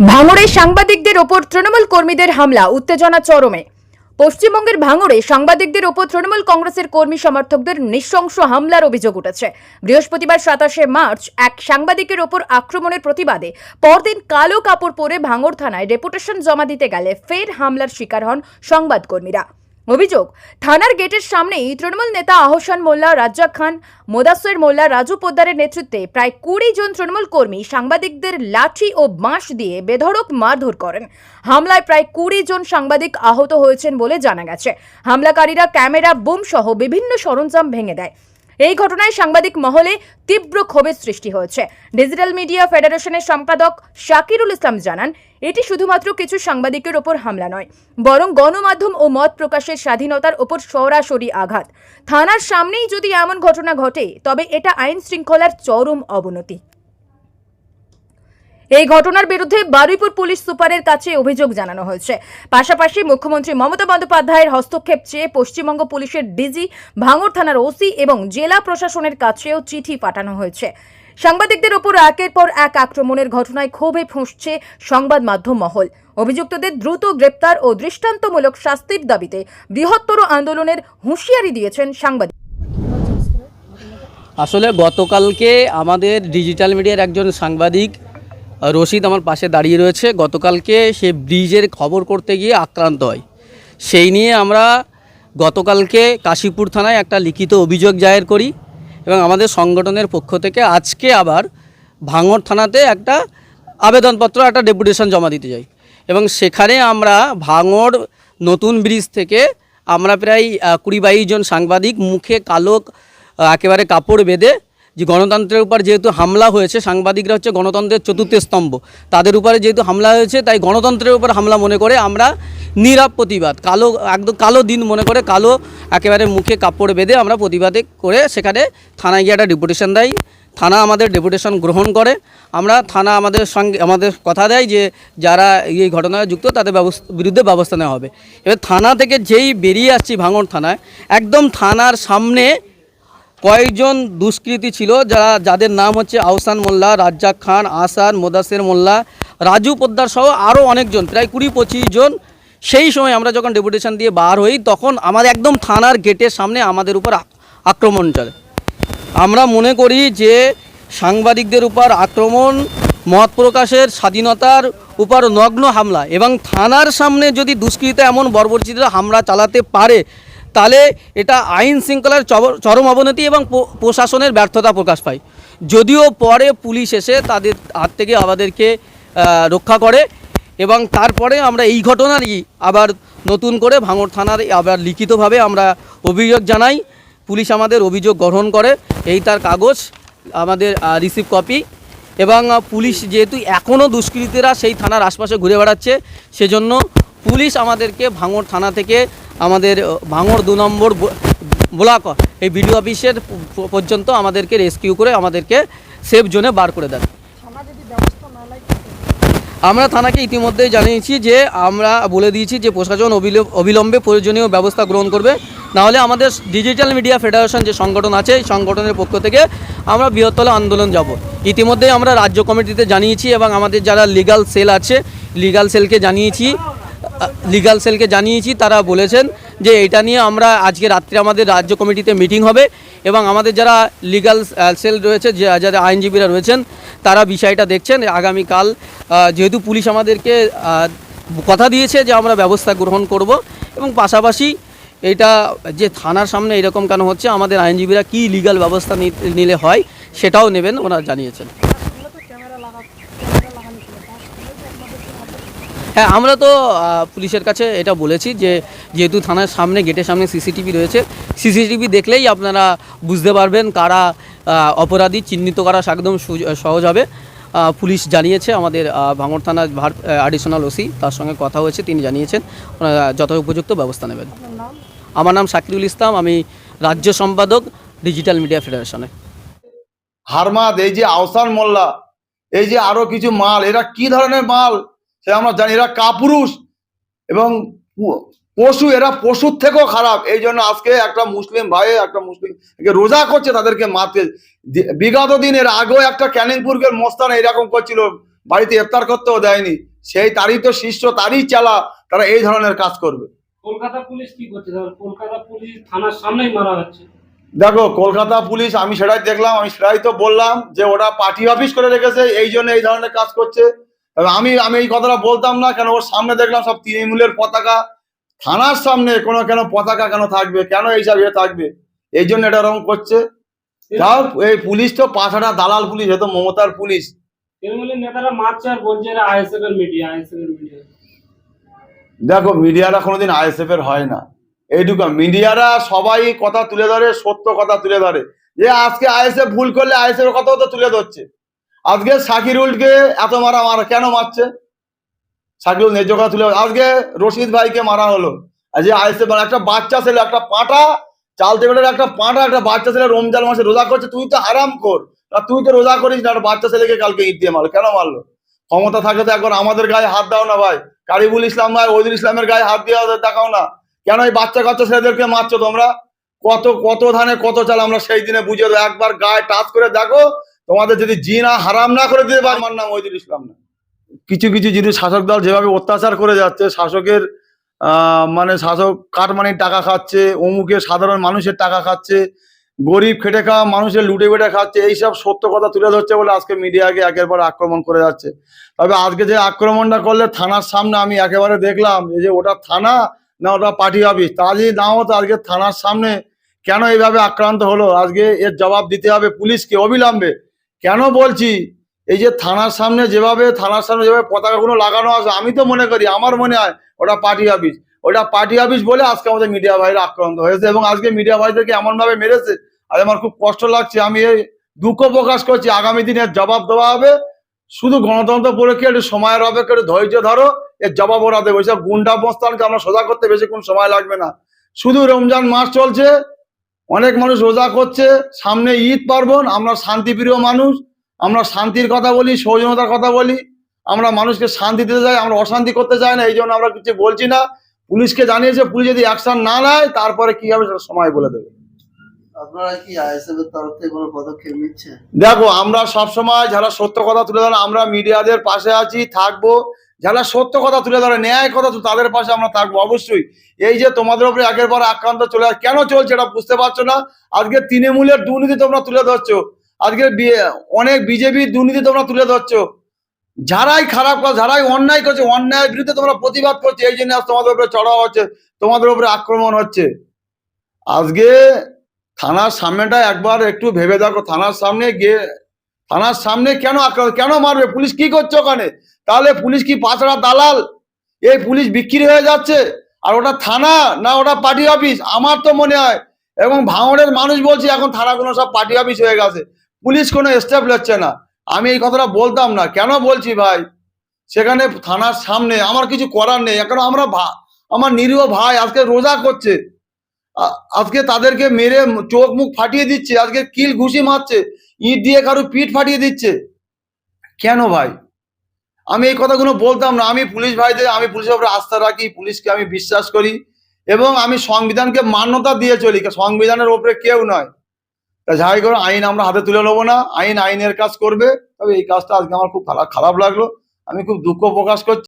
ভাঙড়ে সাংবাদিকদের ওপর তৃণমূল কর্মীদের হামলা, উত্তেজনা চরমে। পশ্চিমবঙ্গের ভাঙড়ে সাংবাদিকদের ওপর তৃণমূল কংগ্রেসের কর্মী সমর্থকদের নৃশংস হামলার অভিযোগ উঠেছে। বৃহস্পতিবার সাতাশে মার্চ এক সাংবাদিকের ওপর আক্রমণের প্রতিবাদে পরদিন কালো কাপড় পরে ভাঙড় থানায় ডেপুটেশন জমা দিতে গেলে ফের হামলার শিকার হন সংবাদকর্মীরা। অভিযোগ, থানার গেটের সামনেই তৃণমূল নেতা আহসান মোল্লা, রাজ্জাক খান, মোদাসের মোল্লা, রাজু পোদ্দারের নেতৃত্বে প্রায় কুড়ি জন তৃণমূল কর্মী সাংবাদিকদের লাঠি ও বাঁশ দিয়ে বেধড়ক মারধর করেন। হামলায় প্রায় কুড়ি জন সাংবাদিক আহত হয়েছেন বলে জানা গেছে। হামলাকারীরা ক্যামেরা, বোম সহ বিভিন্ন সরঞ্জাম ভেঙে দেয়। এই ঘটনায় সাংবাদিক মহলে তীব্র ক্ষোভের সৃষ্টি হয়েছে। ডিজিটাল মিডিয়া ফেডারেশনের সম্পাদক শাকিরুল ইসলাম জানান, এটি শুধুমাত্র কিছু সাংবাদিকের ওপর হামলা নয়, বরং গণমাধ্যম ও মত প্রকাশের স্বাধীনতার ওপর সরাসরি আঘাত। থানার সামনেই যদি এমন ঘটনা ঘটে, তবে এটা আইন শৃঙ্খলার চরম অবনতি। এই ঘটনার বিরুদ্ধে বারুইপুর পুলিশ সুপারের কাছে অভিযোগ জানানো হয়েছে। পাশাপাশি মুখ্যমন্ত্রী মমতা বন্দ্যোপাধ্যায়ের হস্তক্ষেপ চেয়ে পশ্চিমবঙ্গ পুলিশের ডিজি ভাঙড় থানার ওসি এবং জেলা প্রশাসনের কাছেও চিঠি পাঠানো হয়েছে। সাংবাদিকদের ওপর একের পর এক আক্রমণের ঘটনায় ক্ষোভে ফুঁসছে সংবাদ মাধ্যম মহল। অভিযুক্তদের দ্রুত গ্রেপ্তার ও দৃষ্টান্তমূলক শাস্তির দাবিতে বৃহত্তর আন্দোলনের হুঁশিয়ারি দিয়েছেন সাংবাদিক। আসলে গতকালকে আমাদের ডিজিটাল মিডিয়ার একজন সাংবাদিক রশিদ আমার পাশে দাঁড়িয়ে রয়েছে। গতকালকে সে ব্রিজের খবর করতে গিয়ে আক্রান্ত হয়। সেই নিয়ে আমরা গতকালকে কাশীপুর থানায় একটা লিখিত অভিযোগ জায়ের করি এবং আমাদের সংগঠনের পক্ষ থেকে আজকে আবার ভাঙড় থানাতে একটা আবেদনপত্র, একটা ডেপুটেশন জমা দিতে যাই। এবং সেখানে আমরা ভাঙড় নতুন ব্রিজ থেকে আমরা প্রায় কুড়ি বাইশ জন সাংবাদিক মুখে কালো একেবারে কাপড় বেঁধে যে গণতন্ত্রের উপর যেহেতু হামলা হয়েছে, সাংবাদিকরা হচ্ছে গণতন্ত্রের চতুর্থ স্তম্ভ। তাদের উপরে যেহেতু হামলা হয়েছে, তাই গণতন্ত্রের উপর হামলা মনে করে আমরা নীরব প্রতিবাদ, কালো, একদম কালো দিন মনে করে কালো একেবারে মুখে কাপড় বেঁধে আমরা প্রতিবাদে করে সেখানে থানায় গিয়ে একটা ডেপুটেশন দেয়। থানা আমাদের ডেপুটেশন গ্রহণ করে। আমরা থানা আমাদের সঙ্গে, আমাদের কথা দেয় যে যারা এই ঘটনায় যুক্ত তাদের বিরুদ্ধে ব্যবস্থা নেওয়া হবে। এবার থানা থেকে যেই বেরিয়ে আসছি ভাঙড় থানায়, একদম থানার সামনে কয়েকজন দুষ্কৃতী ছিল, যারা, যাদের নাম হচ্ছে আহসান মোল্লা, রাজ্জাক খান আসান মোদাসের মোল্লা, রাজু পোদ্দার সহ আরও অনেকজন, প্রায় কুড়ি পঁচিশ জন। সেই সময় আমরা যখন ডেপুটেশন দিয়ে বার হই, তখন আমাদের একদম থানার গেটের সামনে আমাদের উপর আক্রমণ চলে। আমরা মনে করি যে সাংবাদিকদের উপর আক্রমণ, মত প্রকাশের স্বাধীনতার উপর নগ্ন হামলা এবং থানার সামনে যদি দুষ্কৃতা এমন বর্বরচিতরা হামলা চালাতে পারে তাহলে এটা আইন শৃঙ্খলার চরম অবনতি এবং প্রশাসনের ব্যর্থতা প্রকাশ পায়। যদিও পরে পুলিশ এসে তাদের হাত থেকে আমাদেরকে রক্ষা করে এবং তারপরে আমরা এই ঘটনারই আবার নতুন করে ভাঙড় থানার আবার লিখিতভাবে আমরা অভিযোগ জানাই। পুলিশ আমাদের অভিযোগ গ্রহণ করে। এই তার কাগজ আমাদের রিসিভ কপি এবং পুলিশ যেহেতু এখনও দুষ্কৃতীরা সেই থানার আশপাশে ঘুরে বেড়াচ্ছে, সেজন্য পুলিশ আমাদেরকে ভাঙড় থানা থেকে আমাদের ভাঙড় দু নম্বর ব্লক এই বিডিও অফিসের পর্যন্ত আমাদেরকে রেস্কিউ করে আমাদেরকে সেফ জোনে বার করে দেন। আমরা থানাকে ইতিমধ্যেই জানিয়েছি যে, আমরা বলে দিয়েছি যে, প্রশাসন অবিল- অবিলম্বে প্রয়োজনীয় ব্যবস্থা গ্রহণ করবে। নাহলে আমাদের ডিজিটাল মিডিয়া ফেডারেশন যে সংগঠন আছে, এই সংগঠনের পক্ষ থেকে আমরা বৃহত্তর আন্দোলন যাব। ইতিমধ্যেই আমরা রাজ্য কমিটিতে জানিয়েছি এবং আমাদের যারা লিগাল সেল আছে লিগাল সেলকে জানিয়েছি লিগাল সেলকে জানিয়েছি, তারা বলেছেন যে এটা নিয়ে আমরা আজকে রাত্রে আমাদের রাজ্য কমিটিতে মিটিং হবে এবং আমাদের যারা লিগাল সেল রয়েছে যারা আইনজীবীরা রয়েছেন, তারা বিষয়টা দেখছেন। আগামীকাল যেহেতু পুলিশ আমাদেরকে কথা দিয়েছে যে আমরা ব্যবস্থা গ্রহণ করব এবং পাশাপাশি এটা যে থানার সামনে এরকম কেন হচ্ছে, আমাদের আইনজীবীরা কি লিগাল ব্যবস্থা নিলে হয়, সেটাও নেবেন, ওনারা জানিয়েছেন। হ্যাঁ আমরা তো পুলিশের কাছে এটা বলেছি যে যেহেতু থানার সামনে, গেটের সামনে সিসিটিভি রয়েছে, সিসিটিভি দেখলেই আপনারা বুঝতে পারবেন কারা অপরাধী, চিহ্নিত করা একদম সহজ হবে। পুলিশ জানিয়েছে, আমাদের ভাঙড় থানার ভার অ্যাডিশনাল ওসি, তার সঙ্গে কথা হয়েছে, তিনি জানিয়েছেন, ওনারা যথা উপযুক্ত ব্যবস্থা নেবেন। আমার নাম শাকিরুল ইসলাম, আমি রাজ্য সম্পাদক, ডিজিটাল মিডিয়া ফেডারেশনে। হারমাদ, এই যে আহসান মোল্লা, এই যে আরও কিছু মাল, এরা কি ধরনের মাল? সে আমরা জানি এরা কাপুরুষ এবং পশু এরা পশুর থেকেও খারাপ। এই জন্য আজকে একটা মুসলিম ভাই একটা মুসলিম রোজা করছে তাদেরকে মারতে। বিগত দিনের আগেও একটা ক্যানিংপুরকে মোস্তান এরকম করছিল বাড়িতে ইফতার করতেও দেয়নি। সেই তারই তো শিষ্য তারই চালা তারা এই ধরনের কাজ করবে। কলকাতা পুলিশ কি করছে? কলকাতা পুলিশ থানার সামনেই মারা হচ্ছে। দেখো কলকাতা পুলিশ আমি সেটাই দেখলাম আমি সেটাই তো বললাম যে ওটা পার্টি অফিস করে রেখেছে এই জন্য এই ধরনের কাজ করছে। আমি আমি এই কথাটা বলতাম না কেন ওর সামনে দেখলাম সব তৃণমূলের পতাকা। থানার সামনে কোনো কেন পতাকা কেন থাকবে? কেন এইসব ইয়ে থাকবে? এই জন্য এটা এরকম করছে। যাও এই পুলিশ তো পাঁচটা দালাল পুলিশ এ তো মমতার পুলিশ। নেতারা মারছে আর বলছে আইএসএফ এর মিডিয়া আইএসএফ এর মিডিয়া। দেখো মিডিয়ারা কোনোদিন আইএসএফ এর হয় না। এইটুকু মিডিয়ারা সবাই কথা তুলে ধরে সত্য কথা তুলে ধরে। যে আজকে আইএসএফ ভুল করলে আইএসএফ এর কথাও তো তুলে ধরছে। আজকে সাকিরুলকে এত মারা মারা কেন মারছে? সাকিরুল ন্যায্য কথা তুলে আজকে রশিদ ভাইকে মারা হলো। যে আইএসএফ একটা বাচ্চা ছেলে, একটা পাঁটা চালতে বেটার একটা পাঁটা, একটা বাচ্চা ছেলে রমজান মাসে রোজা করছে, তুই তো আরাম কর তুই তো রোজা করিস না বাচ্চা ছেলেকে কালকে ঈদ দিয়ে মারলো। কেন মারলো? ক্ষমতা থাকে তো একবার আমাদের গায়ে হাত দাও না ভাই। কারিবুল ইসলাম ভাই ওইদুল ইসলামের গায়ে হাত দিয়ে দেখাও না। কেন এই বাচ্চা কাচ্চা ছেলেদেরকে মারছো তোমরা? কত কত ধানে কত চাল, আমরা সেই দিনে বুঝে একবার গায়ে টাচ করে দেখো তোমাদের যদি জিনা হারাম না করে দিতে পারে, আমার নাম ওইদুল ইসলাম না। কিছু কিছু জিনিস শাসক দল যেভাবে অত্যাচার করে যাচ্ছে, শাসকের মানে শাসক কাটমানির টাকা খাচ্ছে, অমুকে সাধারণ মানুষের টাকা খাচ্ছে, গরিব খেটে খাওয়া মানুষের লুটে বেটে খাচ্ছে, এইসব সত্য কথা তুলে ধরছে বলে আজকে মিডিয়াকে একের পর আক্রমণ করে যাচ্ছে। তবে আজকে যে আক্রমণটা করলে থানার সামনে আমি একেবারে দেখলাম যে ওটা থানা না ওটা পার্টি অফিস, তা যদি না হতো আজকে থানার সামনে কেন এইভাবে আক্রান্ত হলো? আজকে এর জবাব দিতে হবে পুলিশকে অবিলম্বে। কেন বলছি? এই যে থানার সামনে যেভাবে, থানার সামনে যেভাবে পতাকাগুলো লাগানো আছে, আমি তো মনে করি, আমার মনে হয় ওটা পার্টি অফিস। ওটা পার্টি অফিস বলে আজকে আমাদের মিডিয়া ভাইরা আক্রান্ত হয়েছে এবং আজকে মিডিয়া ভাইদেরকে এমন ভাবে মেরেছে, আর আমার খুব কষ্ট লাগছে। আমি এই দুঃখ প্রকাশ করছি, আগামী দিনে জবাব দেওয়া হবে। শুধু গণতন্ত্র পরীক্ষা একটু সময়ের অপেক্ষা, একটু ধৈর্য ধরো, এর জবাব ওরা দেবে। গুন্ডা বস্তানকে আমরা সোজা করতে বেশিক্ষণ সময় লাগবে না। শুধু রমজান মাস চলছে অনেক মানুষ রোজা করছে সামনে ঈদ পার্বণ আমরা শান্তিপ্রিয় মানুষ আমরা শান্তির কথা বলি সৌজনতার কথা বলি আমরা মানুষকে শান্তি দিতে চাই আমরা অশান্তি করতে চাই না এই জন্য আমরা কিছু বলছি না। পুলিশকে জানিয়েছে পুলিশ যদি অ্যাকশন না নেয় তারপরে কি হবে সেটা সময় বলে দেবে। দেখো আমরা সবসময় যারা সত্য কথা তুলে ধরে আমরা মিডিয়াদের পাশে আছি থাকব যারা সত্য কথা তুলে ধরে, ন্যায় কথা তাদের পাশে আমরা থাকব, অবশ্যই। এই যে তোমাদের উপরে একের পর আক্রান্ত চলে কেন চলছে এটা বুঝতে পারছ না? আজকে তৃণমূলের দুর্নীতি তোমরা তুলে ধরছো। আজকে অনেক বিজেপির দুর্নীতি তোমরা তুলে ধরছো। যারাই খারাপ কাজ, যারাই অন্যায় করছে, অন্যায়ের বিরুদ্ধে তোমরা প্রতিবাদ করছ। এই জন্য আজ তোমাদের উপরে চড়াও হচ্ছে, তোমাদের উপরে আক্রমণ হচ্ছে। আজকে থানার সামনেটা একবার একটু ভেবে দেখো, থানার সামনে গিয়ে থানার সামনে কেন কেন মারবে? পুলিশ কি করছে ওখানে? তাহলে পুলিশ কি পাঁচড়া দালাল? এই পুলিশ বিক্রি হয়ে যাচ্ছে। আর ওটা থানা না ওটা পার্টি অফিস? আমার তো মনে হয়, এবং ভাঙড়ের মানুষ বলছে এখন থানাগুলো সব পার্টি অফিস হয়ে গেছে। পুলিশ কোনো স্টেপ নিচ্ছে না। আমি এই কথাটা বলতাম না। কেন বলছি ভাই? সেখানে থানার সামনে আমার কিছু করার নেই। এখন আমরা আমার নিরীহ ভাই আজকে রোজা করছে। আজকে তাদেরকে মেরে চোখ মুখ ফাটিয়ে দিচ্ছে। আজকে কিল ঘুষি মারছে। ইট দিয়ে কারও পিঠ ফাটিয়ে দিচ্ছে। কেন ভাই? আমি এই কথাগুলো বলতাম না। আমি পুলিশ ভাইদের, আমি পুলিশের উপরে আস্থা রাখি, পুলিশকে আমি বিশ্বাস করি এবং আমি সংবিধানকে মান্যতা দিয়ে চলি। সংবিধানের ওপরে কেউ নয়। তা যাই করে, আইন আমরা হাতে তুলে নেব না। আইন আইনের কাজ করবে। তবে এই কাজটা আজকে আমার খুব খারাপ খারাপ লাগল। আমি খুব দুঃখ প্রকাশ করছি।